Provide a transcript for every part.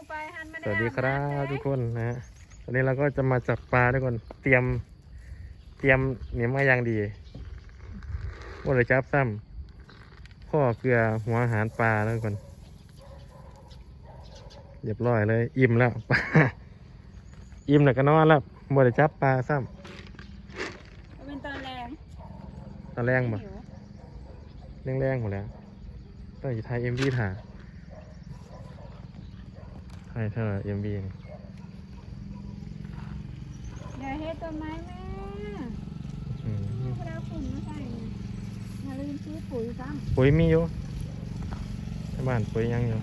งไปหันมาสวัสดีครับทุกคนนะฮะวันนี้เราก็จะมาจับปลาทุกคนเตรียม เตรียมเหนียมมาอย่างดีว่าเลยจับซ้ำข้อเกลือหัวอาหารปลาแล้วทุกคนเรียบร้อยเลย อิ่มแล้วปลาอิ่มแล้วก็นอนแล้วบ่ได้จับปลาซ้เป็นตอนแรงำตอนแรงบ่หิวแรงๆหมดแล้วต้องอยู่ไทยเอ็มวีถ่าไทยเท่าเอ็มวีอย่าเฮ็ดต้นไม้แม่อืมพวกเราฝุ่นมาใส่อย่าลืมซื้อปุ๋ยซ้ปุ๋ยมีอยู่ที่บ้านปุ๋ยยังอยู่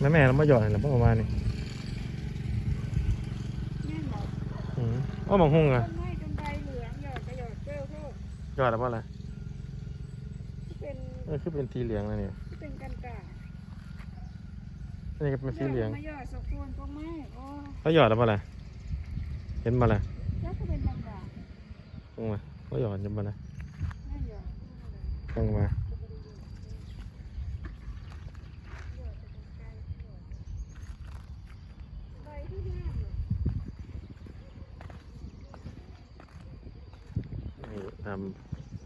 แม่แม่เรามาหยอดหรือเปล่าประมาณนี้ำแม่นบอกอืมอ้อมองหุ่งต้อะนไม้จนใบเหลืองหยอดกระหยอดเกลียวเข้าหยอดหรือเปล่าล่ะที่เป็นเออคือเป็นสีเหลืองนะเนี่ยที่เป็นกันกา อันนี้ก็เป็นสีเหลือง มาหยอดสะโคนก็ไม่โอ้เขาหยอดหรือเปล่าล่ะเห็นมาล่ะแล้วก็เป็นกันกาลงมาเขาหยอดยังมาล่ะแม่หยอดลงมานี่ท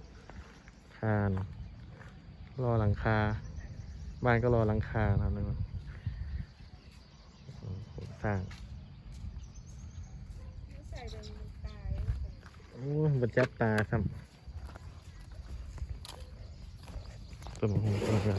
ำคาน รอหลังคา บ้านก็รอหลังคาทำเลยสร้างใส่เป็นตายโอ้ยบรรจับตาซ้ำต้นมะฮุงต้นกัน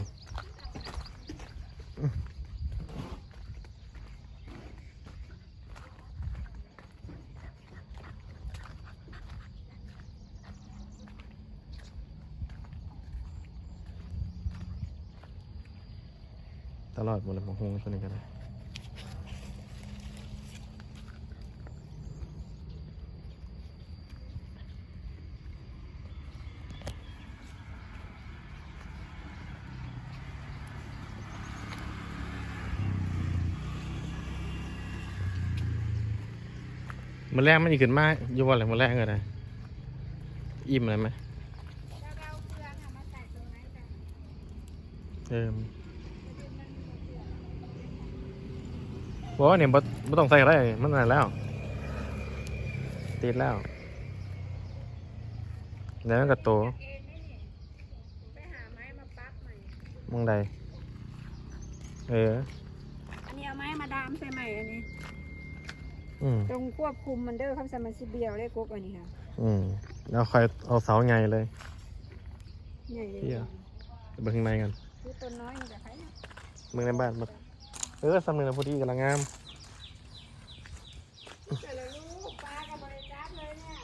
ตลอดหมดเลยมะฮุงตัวนี้กันเมันแรกมันอีกขึ้นมาอยู่วันอะไรมันแรกเลยอิ่มเลยไรอน่ะมาใส่ตรไหนกันเออบอกว่าเนี่ยบ่บ่ต้องใส่อะไรมันอะไรแล้ว ติดแล้วแล้วมันก็โตเองไปหาไม้มาปักใหม่มองใดเออ อันนี้เอาไม้มาดามใส่ใหม่อันนี้ อืมตรงควบคุมมันเด้อคำสั่งมันสิเบียวได้กกอันนี้ค่ะอืมแล้วคอยเอาเสาไงเลยใหญ่เลยเหี้ยไปเบิ่งข้างในกันคือต้นน้อยนี่กับใครเนี่ยเมืองในบ้านมาเออสำเนึกพอดีกำลังงาม แต่ละลูกปลากับบริจาคเลยเนี่ย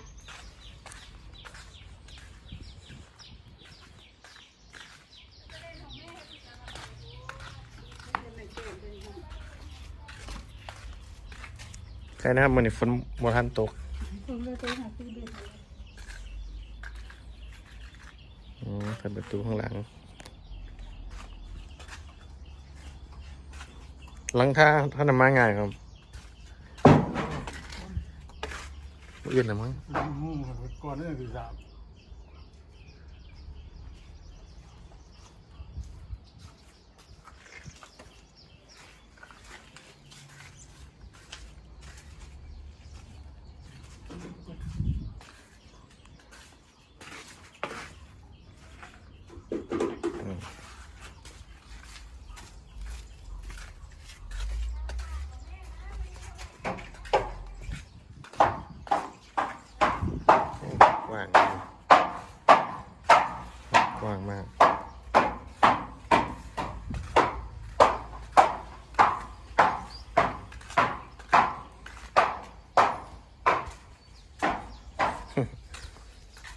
ใครนะครับมันนี่ฝนบทันตกเลยไปหาซื้อเดือนอืมเปิดประตูข้างหลัง หลังท่าท่านำมาง่ายครับบ่อื่นนะมั้งก่อนนี่คือสาม กว้างกว้าง มาก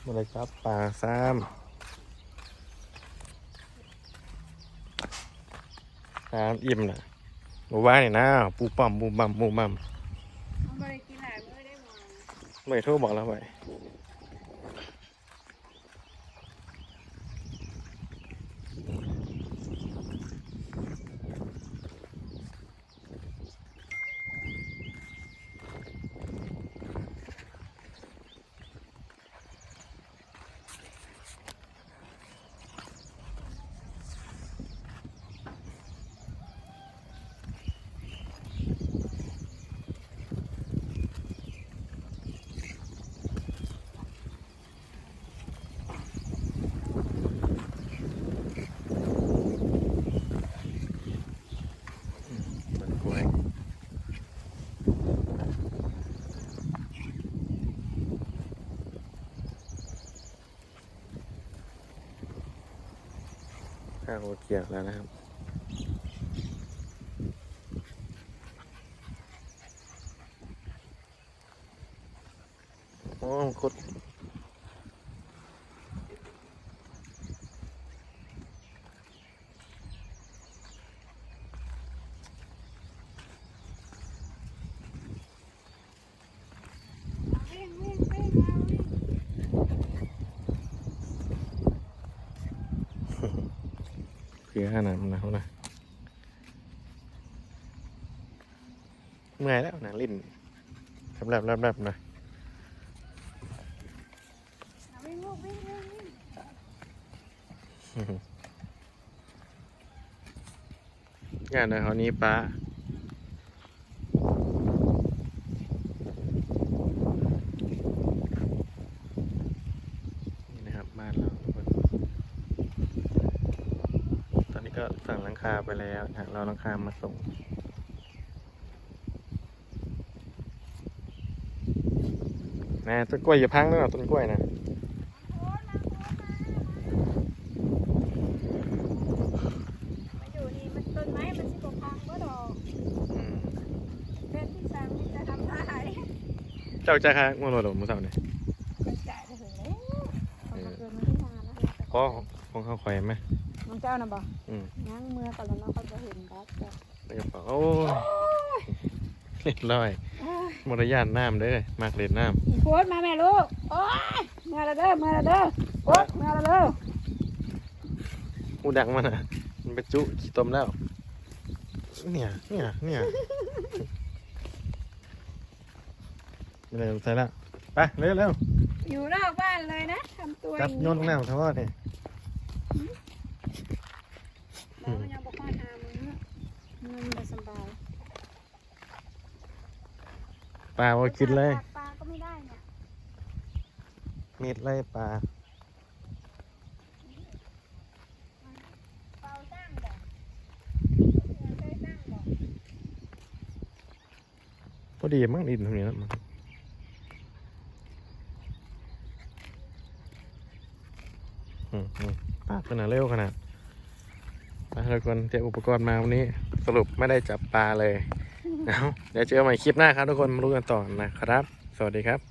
มาเลยครับปลาซ้ำน้ำอิ่มนะบอกว่าเนี่ยนะ ปูปั๊มปูปั๊มปูปั๊มเอาบริกินหลายมื้อได้หมดไม่โทรบอกแล้วไป โอเกียกแล้วนะครับ โอ้คุด วิ่งวิ่งวิ่งเอาวิ่ง คือขนาดนั้นะเมื่อยแล้วนะลิ้นแลบแลบๆนะเอาวิ่งลูกวิ่งานในคราวนี้ป้านี่นะครับบ้านเราทุกคนตอนนี้ก็สั่งห ลังคาไปแล้วนะเราหลังคามาส่งนะต้นกล้วยอย่าพังนะต้นกล้วยนะมาอยู่นี่มันต้นไม้มันสิบกพังก็ดอกอืมเป็นที่สร้างที่จะทำได้เจ้าจ้าค่ะง่วงนอนหรอมือเสาเนี่ยกระจายไปถึงแล้วเขาก็เกินมาที่นานแล้วพ่อของเขาคอยไหม น้องเจ้านะบ่อืมย่างเมื่อก่อนแล้วเนาะเขาจะเห็นรักจ้ะแล้วก็บอกโอ้ยเรียบร้อยมารยาทน้ำเด้อมากเล่นน้อีโคตรมาแม่ลูก โอ้ยเมื่อละเด้อเมื่อละเด้อโอ๊ยเมื่อละเด้อำหูดังมันอะ มันไปจุขี้ต้มแล้ว เนี่ย เนี่ย เนี่ยไม่ได้ใส่แล้วไปเร็วเร็วอยู่นอกบ้านเลยนะทำตัวจับอย่างโยนลงน้ำทั้งหมดเนี่ย เราก็ยังบอกว่าหามือมันไม่สบายปลาว่ากินเลย ปลาก็ไม่ได้เนี่ยมีดไล่ปลาเปาตั้งบอกเคยตั้งบอกพอดีมั้งดินตรงนี้แล้วมั้งอืมอืมปลาขนาดเร็วขนาดมา ทุกคนเตรียมอุปกรณ์มาวันนี้สรุปไม่ได้จับปลาเลยเดี๋ยวเจอกันใหม่คลิปหน้าครับทุกคนมารู้กันต่อนะครับ สวัสดีครับ